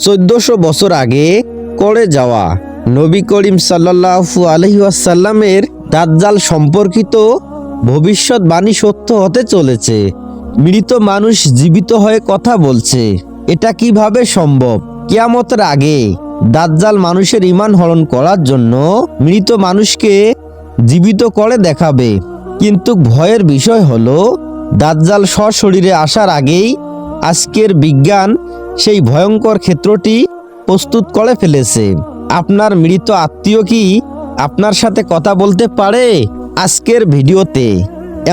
চোদ্দশো বছর আগে করে যাওয়া নবী করিম সাল্লাহু আলহিউসাল্লামের দাজ্জাল সম্পর্কিত ভবিষ্যৎবাণী সত্য হতে চলেছে। মৃত মানুষ জীবিত হয়ে কথা বলছে, এটা কীভাবে সম্ভব? কিয়ামতের আগে দাজ্জাল মানুষের ইমান হরণ করার জন্য মৃত মানুষকে জীবিত করে দেখাবে। কিন্তু ভয়ের বিষয় হলো, দাজ্জাল সশরীরে আসার আগেই আজকের বিজ্ঞান সেই ভয়ঙ্কর ক্ষেত্রটি প্রস্তুত করে ফেলেছে। আপনার মৃত আত্মীয় কি আপনার সাথে কথা বলতে পারে আজকের ভিডিওতে?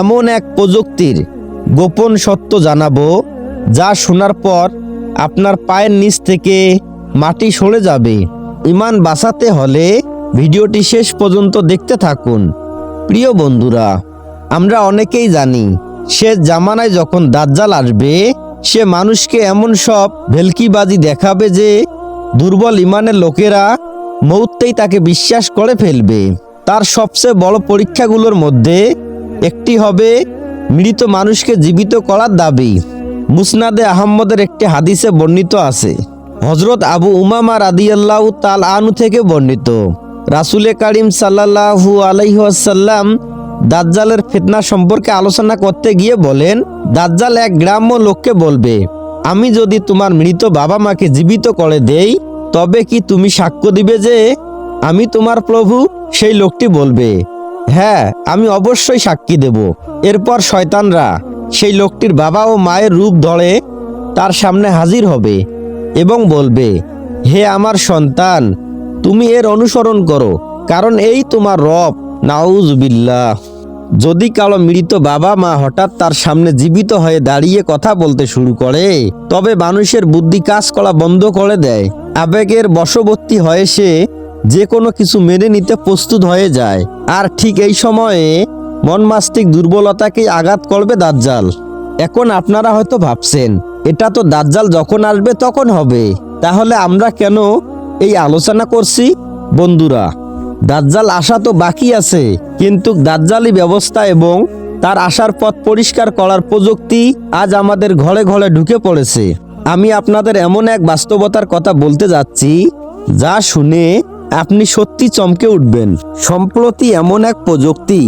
এমন এক প্রযুক্তির গোপন সত্য জানাব, যা শোনার পর আপনার পায়ের নিচ থেকে মাটি সরে যাবে। ইমান বাঁচাতে হলে ভিডিওটি শেষ পর্যন্ত দেখতে থাকুন। প্রিয় বন্ধুরা, আমরা অনেকেই জানি সে জামানায় যখন দাজ্জাল আসবে সে মানুষকে এমন সব ভেলকিবাজি দেখাবে যে দুর্বল ইমানের লোকেরা মৌতেই তাকে বিশ্বাস করে ফেলবে। তার সবচেয়ে বড় পরীক্ষাগুলোর মধ্যে একটি হবে মৃত মানুষকে জীবিত করার দাবি। মুসনাদে আহম্মদের একটি হাদিসে বর্ণিত আছে। হজরত আবু উমামা রাদিয়াল্লাহু তাল আনু থেকে বর্ণিত। রাসুলে কারিম সাল্লাল্লাহু আলাইহাল্লাম দাজ্জালের ফিতনা সম্পর্কে আলোচনা করতে গিয়ে বলেন, দাজ্জাল এক গ্রাম্য লোককে বলবে, আমি যদি তোমার মৃত বাবা মাকে জীবিত করে দেই, তবে কি তুমি সাক্ষ্য দিবে যে আমি তোমার প্রভু সেই লোকটি বলবে হ্যাঁ আমি অবশ্যই সাক্ষী দেব। এরপর শয়তানরা সেই লোকটির বাবা ও মায়ের রূপ ধরে তার সামনে হাজির হবে এবং বলবে, হে আমার সন্তান, তুমি এর অনুসরণ করো, কারণ এই তোমার রব, নাউজবিল্লাহ যদি কারও মৃত বাবা মা হঠাৎ তার সামনে জীবিত হয়ে দাঁড়িয়ে কথা বলতে শুরু করে, তবে মানুষের বুদ্ধি কাজ করা বন্ধ করে দেয়। আবেগের বশবর্তী হয়ে সে যে কোনো কিছু মেনে নিতে প্রস্তুত হয়ে যায়। আর ঠিক এই সময়ে মনমাস্তিক দুর্বলতাকেই আঘাত করবে দাজ্জাল। এখন আপনারা হয়তো ভাবছেন, এটা তো দাজ্জাল যখন আসবে তখন হবে। তাহলে আমরা কেন এই আলোচনা করছি? বন্ধুরা, দাজ্জাল আসা তো বাকি আছে। কিন্তু দাজ্জালি ব্যবস্থা এবং তার আসার পথ পরিষ্কার করার প্রযুক্তি আজ আমাদের ঘরে ঘরে ঢুকে পড়েছে। আমি আপনাদের এমন এক বাস্তবতার কথা বলতে যাচ্ছি, যা শুনে আপনি সত্যি চমকে উঠবেন। সম্প্রতি এমন এক প্রযুক্তি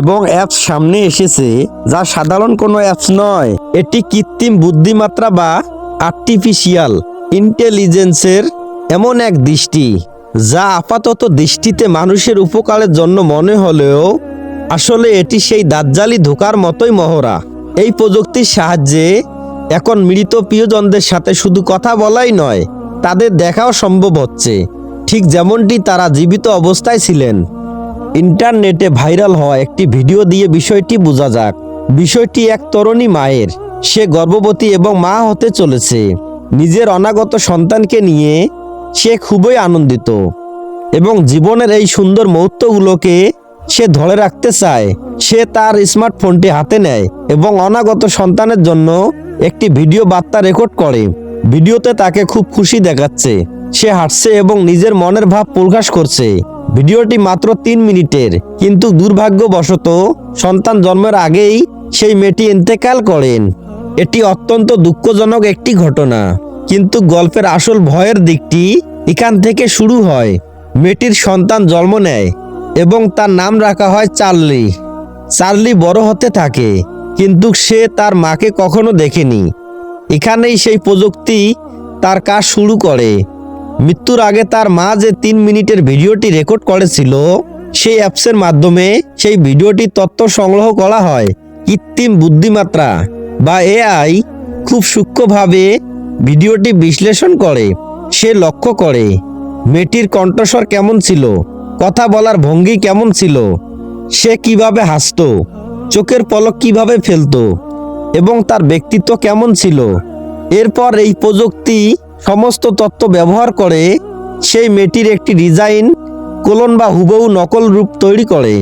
এবং অ্যাপস সামনে এসেছে, যা সাধারণ কোনো অ্যাপস নয়। এটি কৃত্রিম বুদ্ধিমাত্রা বা আর্টিফিশিয়াল ইন্টেলিজেন্সের এমন এক দৃষ্টি। যা আপাতত দৃষ্টিতে মানুষের উপকারের জন্য মনে হলেও আসলে এটি সেই দাজ্জালি ধোকার মতোই মহড়া। এই প্রযুক্তির সাহায্যে এখন মৃত প্রিয়জনদের সাথে শুধু কথা বলাই নয়, তাদের দেখাও সম্ভব হচ্ছে। ঠিক যেমনটি তারা জীবিত অবস্থায় ছিলেন। ইন্টারনেটে ভাইরাল হওয়া একটি ভিডিও দিয়ে বিষয়টি বোঝা যাক। বিষয়টি এক তরুণী মায়ের। সে গর্ভবতী এবং মা হতে চলেছে। নিজের অনাগত সন্তানকে নিয়ে সে খুবই আনন্দিত এবং জীবনের এই সুন্দর মুহূর্তগুলোকে সে ধরে রাখতে চায়। সে তার স্মার্টফোনটি হাতে নেয় এবং অনাগত সন্তানের জন্য একটি ভিডিও বার্তা রেকর্ড করে। ভিডিওতে তাকে খুব খুশি দেখাচ্ছে। সে হাঁটছে এবং নিজের মনের ভাব প্রকাশ করছে। ভিডিওটি মাত্র তিন মিনিটের, কিন্তু দুর্ভাগ্যবশত সন্তান জন্মের আগেই সেই মেয়েটি ইন্তেকাল করেন। এটি অত্যন্ত দুঃখজনক একটি ঘটনা। কিন্তু গল্পের আসল ভয়ের দিকটি এখান থেকে শুরু হয়। মেয়েটির সন্তান জন্ম নেয় এবং তার নাম রাখা হয় চার্লি। চার্লি বড় হতে থাকে, কিন্তু সে তার মাকে কখনো দেখেনি। এখানেই সেই প্রযুক্তি তার কাজ শুরু করে। মৃত্যুর আগে তার মা যে তিন মিনিটের ভিডিওটি রেকর্ড করেছিল, সেই অ্যাপসের মাধ্যমে সেই ভিডিওটি তথ্য সংগ্রহ করা হয়। কৃত্রিম বুদ্ধিমাত্রা বা এআই খুব সূক্ষ্মভাবে ভিডিওটি বিশ্লেষণ করে, সে লক্ষ্য করে, মেয়েটির কণ্ঠস্বর কেমন ছিল, কথা বলার ভঙ্গি কেমন ছিল, সে কীভাবে হাসতো, চোখের পলক কীভাবে ফেলতো, এবং তার ব্যক্তিত্ব কেমন ছিল। এরপর এই প্রযুক্তি সমস্ত তথ্য ব্যবহার করে, সেই মেয়েটির একটি ডিজাইন কোলন বা হুবহু নকল রূপ তৈরি করে।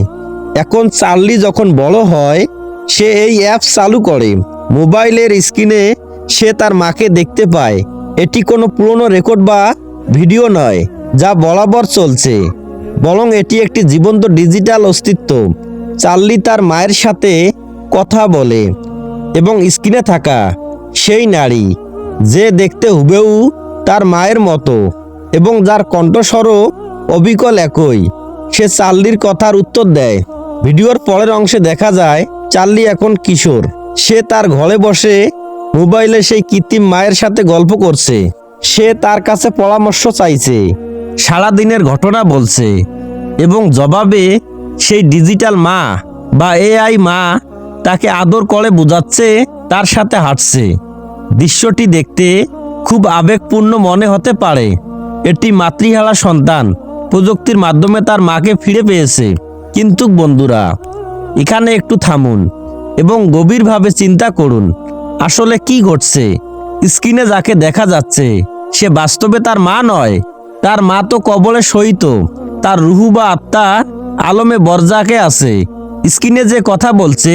এখন চার্লি যখন বড় হয়, সে এই অ্যাপ চালু করে। মোবাইলের স্ক্রিনে সে তার মাকে দেখতে পায়। এটি কোনো পুরনো রেকর্ড বা ভিডিও নয়, যা বরাবর চলছে। বরং এটি একটি জীবন্ত ডিজিটাল অস্তিত্ব। চার্লি তার মায়ের সাথে কথা বলে এবং স্ক্রিনে থাকা সেই নারী, যে দেখতে হুবেহু তার মায়ের মতো এবং যার কণ্ঠস্বরও অবিকল একই। সে চার্লির কথার উত্তর দেয়, ভিডিওর পরের অংশে দেখা যায় চার্লি এখন কিশোর। সে তার ঘরে বসে মোবাইলে সেই কৃত্রিম মায়ের সাথে গল্প করছে। সে তার কাছে পরামর্শ চাইছে। সারাদিনের ঘটনা বলছে এবং জবাবে সেই ডিজিটাল মা বা এআই মা তাকে আদর করে বোঝাচ্ছে, তার সাথে হাঁটছে। দৃশ্যটি দেখতে খুব আবেগপূর্ণ মনে হতে পারে। এটি মাতৃহারা সন্তান প্রযুক্তির মাধ্যমে তার মাকে ফিরে পেয়েছে। কিন্তু বন্ধুরা, এখানে একটু থামুন এবং গভীরভাবে চিন্তা করুন। আসলে কি ঘটছে? স্ক্রিনে যাকে দেখা যাচ্ছে, সে বাস্তবে তার মা নয়। তার মা তো কবলে সহিত তার রুহু বা আত্মা আলমে বরজাকে আছে। স্ক্রিনে যে কথা বলছে,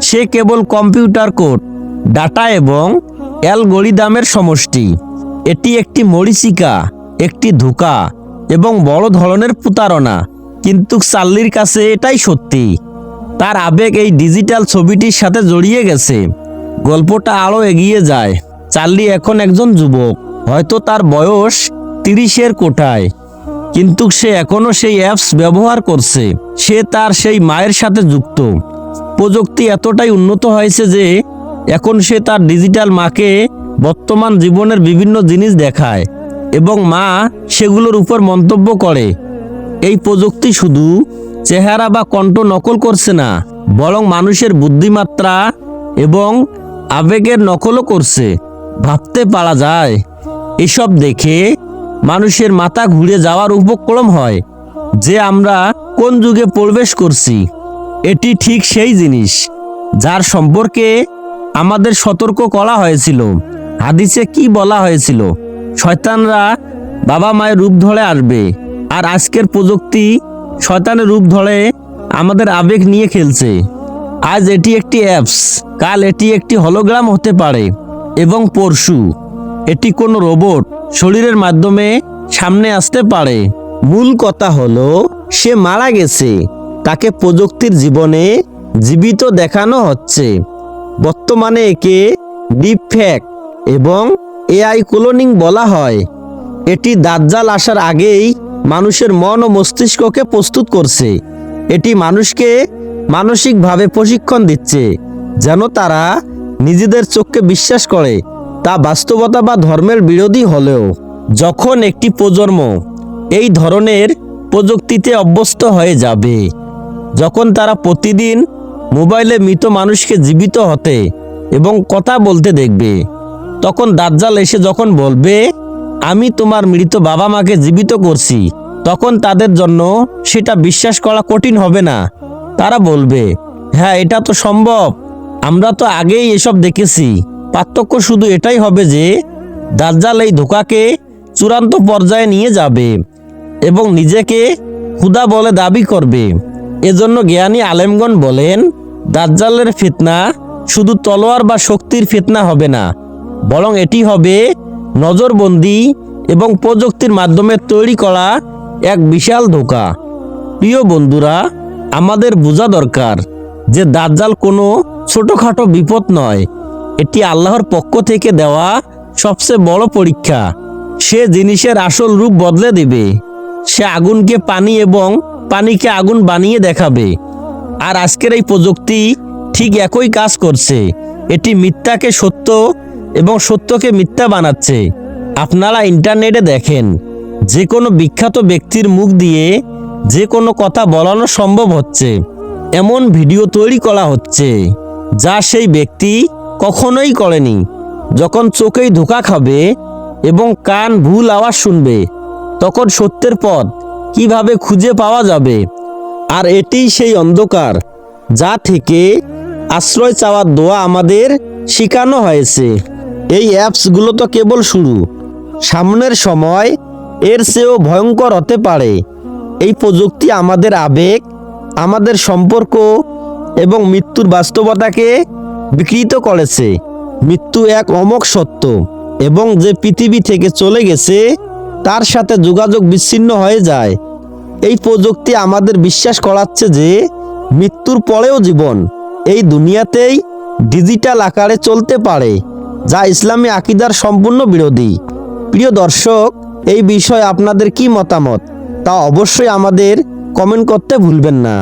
সে কেবল কম্পিউটার কোড, ডাটা এবং অ্যালগোরিদামের সমষ্টি। এটি একটি মরিচিকা, একটি ধোঁকা এবং বড় ধরনের প্রতারণা। কিন্তু চার্লির কাছে এটাই সত্যি। তার আবেগ এই ডিজিটাল ছবিটির সাথে জড়িয়ে গেছে। গল্পটা আরও এগিয়ে যায়। চার্লি এখন একজন যুবক। হয়তো তার বয়স তিরিশের কোঠায়। কিন্তু সে এখনও সেই অ্যাপস ব্যবহার করছে। সে তার সেই মায়ের সাথে যুক্ত। প্রযুক্তি এতটাই উন্নত হয়েছে যে এখন সে তার ডিজিটাল মাকে বর্তমান জীবনের বিভিন্ন জিনিস দেখায় এবং মা সেগুলোর উপর মন্তব্য করে। এই প্রযুক্তি শুধু চেহারা বা কণ্ঠ নকল করছে না, বরং মানুষের বুদ্ধিমাত্রা এবং আবেগের নকলও করছে। ভাবতে পারা যায়, এসব দেখে মানুষের মাথা ঘুরে যাওয়ার উপক্রম হয় যে আমরা কোন যুগে প্রবেশ করছি। এটি ঠিক সেই জিনিস যার সম্পর্কে আমাদের সতর্ক করা হয়েছিল। হাদিসে কি বলা হয়েছিল? শয়তানরা বাবা মায়ের রূপ ধরে আসবে আর আজকের প্রযুক্তি শয়তানের রূপ ধরে আমাদের আবেগ নিয়ে খেলছে। আজ এটি একটি অ্যাপস কাল এটি একটি হলোগ্রাম হতে পারে এবং পরশু। এটি কোনো রোবট শরীরের মাধ্যমে সামনে আসতে পারে। মূল কথা হলো, সে মারা গেছে। তাকে প্রযুক্তির জীবনে জীবিত দেখানো হচ্ছে। বর্তমানে একে ডিপ ফ্যাক এবং এআই ক্লোনিং বলা হয়। এটি দাজ্জাল আসার আগেই মানুষের মন ও মস্তিষ্ককে প্রস্তুত করছে। এটি মানুষকে মানসিকভাবে প্রশিক্ষণ দিচ্ছে, যেন তারা নিজেদের চোখকে বিশ্বাস করে। তা বাস্তবতা বা ধর্মের বিরোধী হলেও, যখন একটি প্রজন্ম এই ধরনের প্রযুক্তিতে অভ্যস্ত হয়ে যাবে, যখন তারা প্রতিদিন মোবাইলে মৃত মানুষকে জীবিত হতে এবং কথা বলতে দেখবে, তখন দাজ্জাল এসে যখন বলবে, আমি তোমার মৃত বাবা মাকে জীবিত করছি, তখন তাদের জন্য সেটা বিশ্বাস করা কঠিন হবে না। তারা বলবে হ্যাঁ এটা তো সম্ভব। আমরা তো আগেই এসব দেখেছি। পার্থক্য শুধু এটাই হবে যে, দাজ্জাল এই ধোকাকে চূড়ান্ত পর্যায়ে নিয়ে যাবে এবং নিজেকে ক্ষুদা বলে দাবি করবে। এজন্য জ্ঞানী আলেমগণ বলেন, দাজ্জালের ফিতনা শুধু তলোয়ার বা শক্তির ফিতনা হবে না, বরং এটি হবে নজরবন্দি এবং প্রযুক্তির মাধ্যমে তৈরি করা এক বিশাল ধোকা। প্রিয় বন্ধুরা আমাদের বোঝা দরকার যে দাজ্জাল কোনো ছোটোখাটো বিপদ নয়। এটি আল্লাহর পক্ষ থেকে দেওয়া সবচেয়ে বড় পরীক্ষা। সে জিনিসের আসল রূপ বদলে দেবে। সে আগুনকে পানি এবং পানিকে আগুন বানিয়ে দেখাবে। আর আজকের এই প্রযুক্তি ঠিক একই কাজ করছে। এটি মিথ্যাকে সত্য এবং সত্যকে মিথ্যা বানাচ্ছে। আপনারা ইন্টারনেটে দেখেন যে কোনো বিখ্যাত ব্যক্তির মুখ দিয়ে যে কোনো কথা বলানো সম্ভব হচ্ছে। এমন ভিডিও তৈরি করা হচ্ছে, যা সেই ব্যক্তি কখনোই করেনি। যখন চোখেই ধোকা খাবে এবং কান ভুল আওয়াজ শুনবে, তখন সত্যের পথ কীভাবে খুঁজে পাওয়া যাবে? আর এটিই সেই অন্ধকার, যা থেকে আশ্রয় চাওয়ার দোয়া আমাদের শেখানো হয়েছে। এই অ্যাপসগুলো তো কেবল শুরু। সামনের সময় এর চেয়েও ভয়ঙ্কর হতে পারে। এই প্রযুক্তি আমাদের আবেগ, আমাদের সম্পর্ক এবং মৃত্যুর বাস্তবতাকে বিকৃত করেছে। মৃত্যু এক অমোক সত্য এবং যে পৃথিবী থেকে চলে গেছে, তার সাথে যোগাযোগ বিচ্ছিন্ন হয়ে যায়। এই প্রযুক্তি আমাদের বিশ্বাস করাচ্ছে যে মৃত্যুর পরেও জীবন এই দুনিয়াতেই ডিজিটাল আকারে চলতে পারে, যা ইসলামী আকিদার সম্পূর্ণ বিরোধী। প্রিয় দর্শক, এই বিষয়ে আপনাদের কি মতামত? তা অবশ্যই আমাদের কমেন্ট করতে ভুলবেন না।